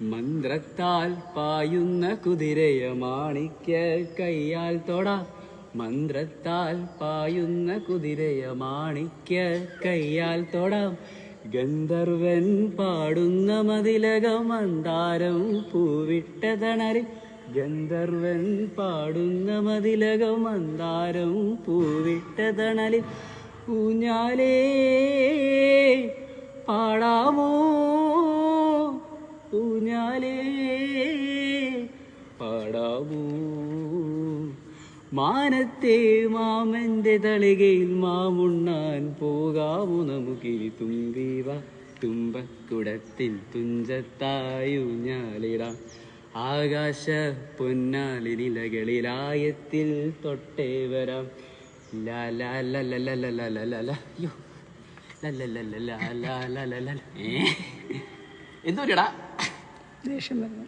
മന്ത്രത്താൽ പായുന്ന കുതിരയ മാണിക്യ കയ്യാൽ തൊട. മന്ത്രത്താൽ പായുന്ന കുതിരയ മാണിക്യ കയ്യാൽ തൊടാം. ഗന്ധർവൻ പാടുന്ന മതിലക മന്ദാരം പൂവിട്ട തണരി ഗന്ധർവൻ പാടുന്ന മതിലക മന്ദാരം പൂവിട്ട തണലിൽ ഊഞ്ഞാലേ പാടാമോ? ഊഞ്ഞാലേ പാടാവൂ മാനത്തെ മാമന്റെ തളികയിൽ മാമുണ്ണാൻ പോകാമോ നമുക്കിനി തുമ്പീവ തുമ്പക്കുടത്തിൽ തുഞ്ചത്തായു ഞാലിടാം ആകാശ പൊന്നാലി നിലകളിലായത്തിൽ തൊട്ടേ വരാം എന്തോ ലാ 为什么呢